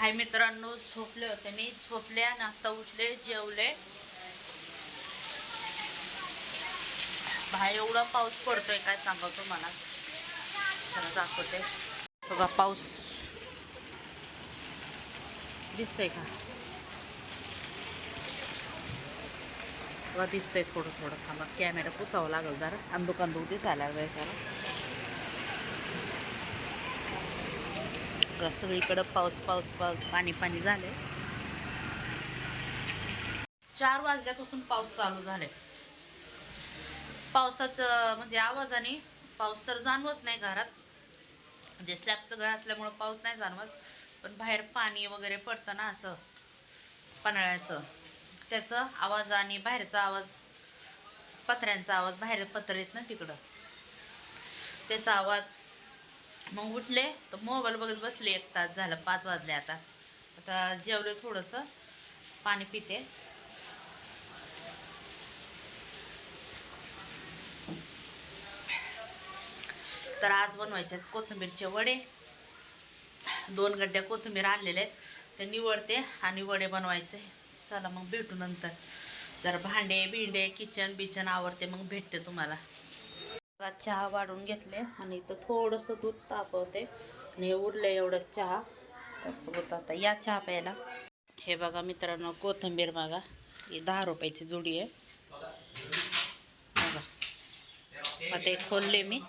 हाय मित्रांनो झोपले होते मी. झोपले आणि आता उठले जेवले. बाहेर एवढा पाऊस पडतोय काय सांगा तुम्हाला? चला दाखवते. बघा पाऊस. दिसतंय का? बघा दिसतंय थोडं थोडं. थांबा कॅमेरा पुसावं लागेल जरा. अंदू कांदू दिसायला लागलं त्याला. बघा, सगळीकडं पाऊस पाऊस पाऊस पाणी पाणी झालंय. चार वाजल्यापासून पाऊस चालू झालाय. पावसाचं म्हणजे आवाजाने पाऊस तर जाणवत नाही घरात. म्हणजे स्लॅबचं घर असल्यामुळं पाऊस नाही जाणवत पण बाहेर पाणी वगैरे पडतं ना असं पन्हाळ्याचं त्याचं आवाज आणि बाहेरचा आवाज पत्र्यांचा आवाज बाहेर पत्र येत ना तिकडं. त्याचा आवाज मग उठले तर मोबाईल बघत बसले. एक तास झालं पाच वाजले आता. आता जेवले थोडंसं पाणी पिते. तर आज बनवायचे आहेत कोथिंबीरचे वडे. दोन गड्ड्या कोथिंबीर आणलेले आहेत. ते निवडते आणि वडे बनवायचे. चला मग भेटू नंतर. जर भांडे बिंडे किचन बिचन आवडते मग भेटते तुम्हाला. चहा वाढून घेतले आणि इथं थोडंसं दूध तापवते आणि हे उरलं एवढं चहा. तर आता या चहा प्यायला. हे बघा मित्रांनो कोथिंबीर बघा. ही दहा रुपयाची जुडी आहे. बघा. आता खोलले मी.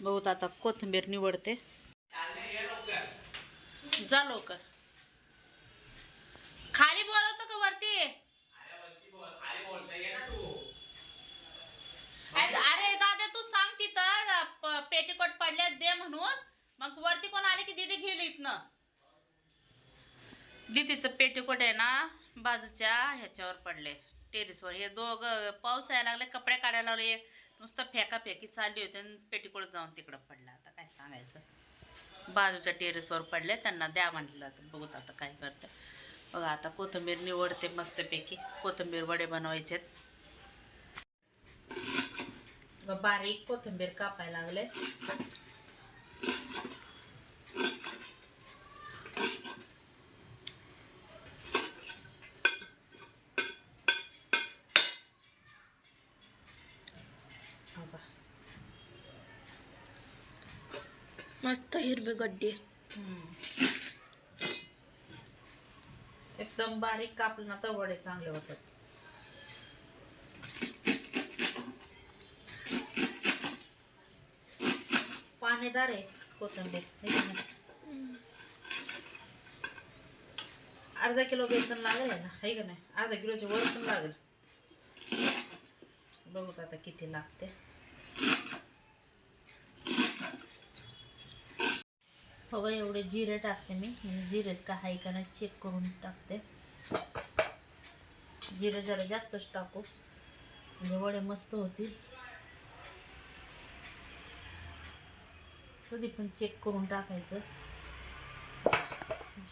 बहुत आता कोथिंबीर निवडते. जा लवकर. बाजूच्या ह्याच्यावर पडले. टेरिसवर. हे दोघं पाऊस यायला लागले कपडे काढायला लागले नुसतं फेकाफेकी चालली होती आणि पेटीकोट जाऊन तिकडं पडला. आता काय सांगायचं? बाजूच्या टेरेसवर पडले. त्यांना द्या म्हटलं आता. बघूत आता काय करते. बघा आता कोथिंबीर निवडते मस्तपैकी. कोथिंबीर वडे बनवायचे बारीक कोथिंबीर कापायला लागले बघा. मस्त हिरवे गड्डे. एकदम बारीक कापलं ना तर वडे चांगले होतात. पाणीदार आहे कोथंबीर. अर्धा किलो बेसन लागेल ना? आहे का नाही अर्धा किलोच्या वर पण लागेल. बघू आता किती लागते. बघा एवढे जिरे टाकते मी. म्हणजे जिरे का आहे का नाही चेक करून टाकते. जिरे जरा जास्तच टाकू. म्हणजे वडे मस्त होतील. कधी पण चेक करून टाकायचं.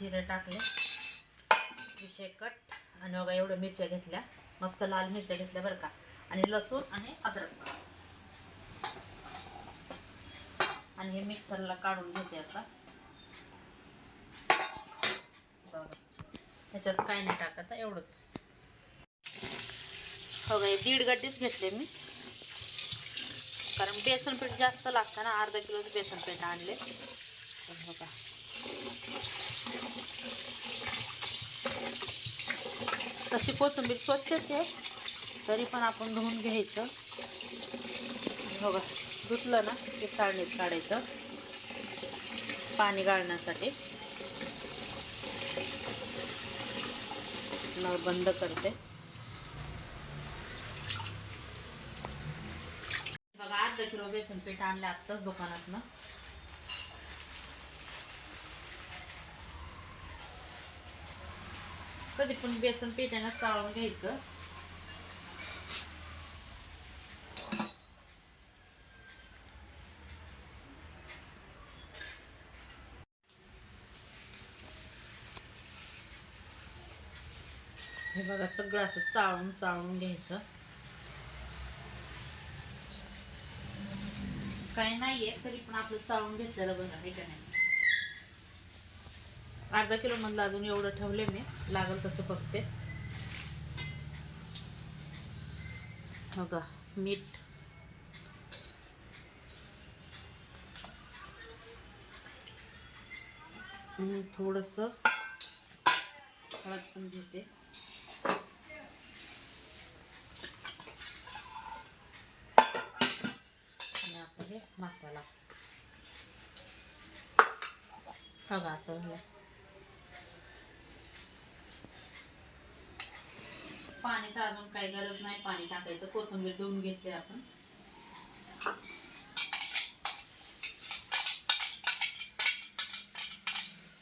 जिरे टाकले. विषय कट आणि बघा एवढ्या मिरच्या घेतल्या. मस्त लाल मिरच्या घेतल्या बरं का. आणि लसूण आणि अद्रक. आणि हे मिक्सरला काढून घेते आता. ह्याच्यात काय नाही टाकत एवढंच. हो हे दीड गड्डीच घेतले मी. कारण बेसन पीठ जास्त लागतं ना अर्धा किलोचं बेसन पीठ आणले. हो बघा. तशी कोथिंबीर स्वच्छच आहे तरी पण आपण धुवून घ्यायचं. बघा धुतलं ना ते काढणीत काढायचं. पाणी गाळण्यासाठी. नळ बंद करते. बघा अर्धा किलो बेसन पीठ आणलं आत्ताच दुकानातनं. कधी पण बेसन पीठ आहे ना चाळून घ्यायचं. बघा सगळं असं चाळून चाळून घ्यायचं. काय नाहीये तरी पण आपलं चाळून घेतलेलं बरं आहे का नाही? अर्धा किलो मधलं अजून एवढं ठेवले मी लागल तसं बघते. बघा मीठ. थोडस थोडंसं हळद पण घेते. हे मसाला बघा असं झालं. पाणी तर अजून काही गरज नाही पाणी टाकायचं. कोथिंबीर धुवून घेतली आपण.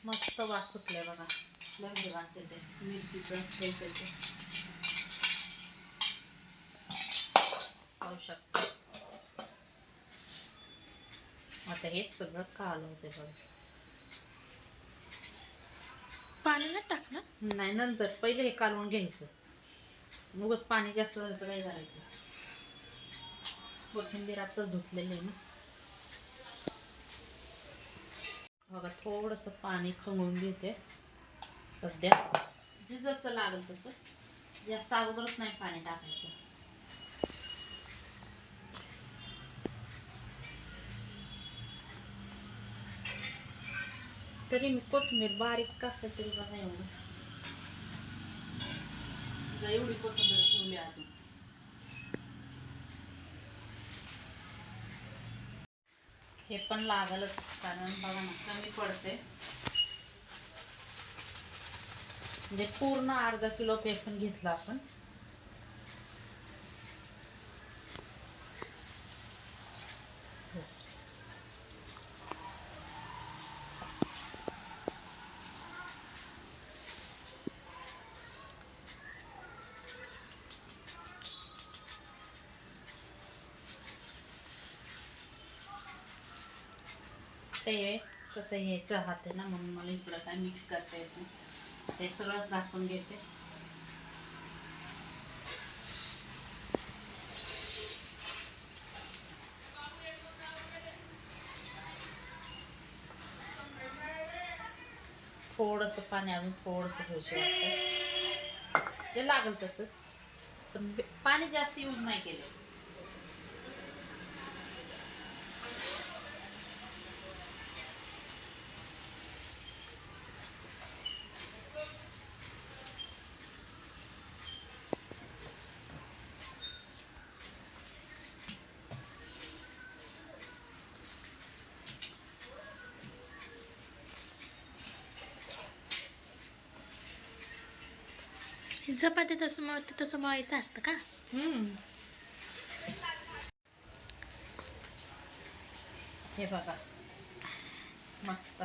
मस्त वास सुटलाय बघा. लय भारी वास येते मिरचीचं ठेचायचं पाहू शकता. आता हे सगळं कालं होते बघा. पाणी नाही टाकणार नाही नंतर. पहिले हे कालवून घ्यायचं. उगाच पाणी जास्त झालं तर काय करायचं? कोथिंबीर आत्ताच धुतलेली आहे ना. बघा थोडंसं पाणी खंगून घेते. सध्या. जे जसं लागेल तसं. जास्त अगोदरच नाही पाणी टाकायचं. तरी मी कोथिंबीर बारीक कापते तरी बघा एवढं एवढी कोथिंबीर ठेवली अजून हे पण लागलच कारण बघा ना कमी पडते म्हणजे पूर्ण अर्धा किलो बेसन घेतलं आपण ते कसं यायचं हात आहे ना म्हणून मला इकडं काय मिक्स करता येत नाही. ते सगळं घासून घेते. थोडंसं पाणी अजून थोडंसं घ्यायचं वाटतं. ते लागेल तसंच. पण पाणी जास्त यूज नाही केलं. चपाती तसं मग तसं मळायचं असतं का हम्म. हे बघा मस्त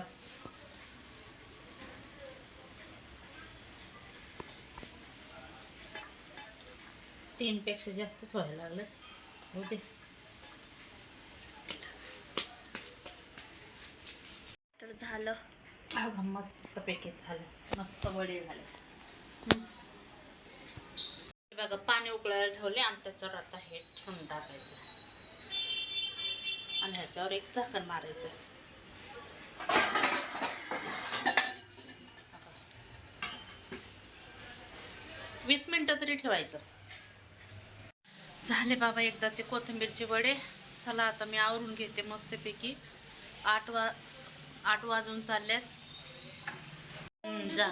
तीन पेक्षा जास्तच व्हायला लागलं हो दे तर झालं अगं मस्त पैकी झालं मस्त वडे झाले हे बघा पाणी उकळायला ठेवले आणि त्याच्यावर आता हे ठेवून टाकायचं आणि ह्याच्यावर एक झाकण मारायचं वीस मिनिटं तरी ठेवायचं. झाले बाबा एकदाचे कोथिंबीरचे वडे. चला आता मी आवरून घेते मस्तपैकी. आठ वा आठ वाजून चालल्यात. जा.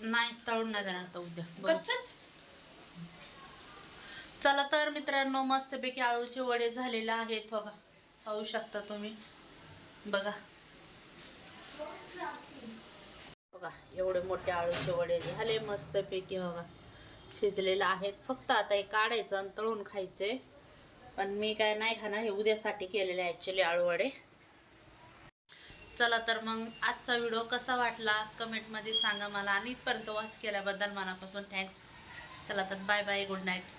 नाही तळून नाही देणार आता उद्या. चला तर मित्रांनो मस्तपैकी आळूचे वडे झालेले आहेत बघा. पाहू शकता तुम्ही. बघा. बघा एवढे मोठे आळूचे वडे झाले मस्तपैकी बघा. शिजलेले आहेत. फक्त आता हे काढायचं आणि तळून खायचे. पण मी काय नाही खाणार हे उद्यासाठी केलेले ॲक्च्युली आळू वडे. चला तर मग आजचा व्हिडिओ कसा वाटला? कमेंटमध्ये सांगा मला. आणि इथपर्यंत वॉच केल्याबद्दल मनापासून थँक्स चला तर बाय बाय गुड नाईट